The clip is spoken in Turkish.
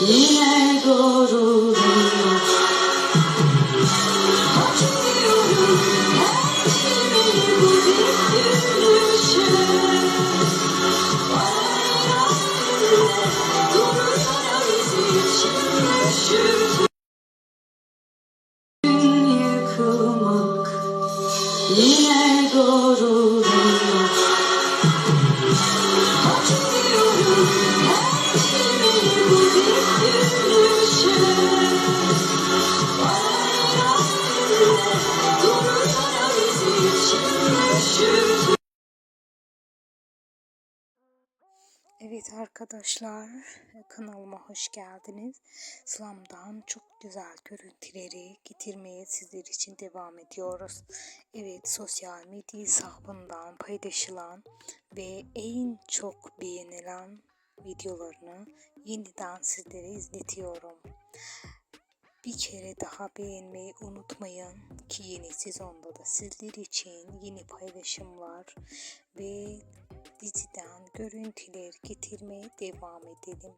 Yine doğruluyor Acıyorum her kimi bu düşünüşe Durur bizi için yıkılmak Yine doğruluyor Evet arkadaşlar kanalıma hoş geldiniz. İslam'dan çok güzel görüntüleri getirmeye sizler için devam ediyoruz. Evet sosyal medya hesabından paylaşılan ve en çok beğenilen videolarını yeniden sizlere izletiyorum. Bir kere daha beğenmeyi unutmayın ki yeni sezonda da sizler için yeni paylaşımlar ve diziden görüntüler getirmeye devam edelim.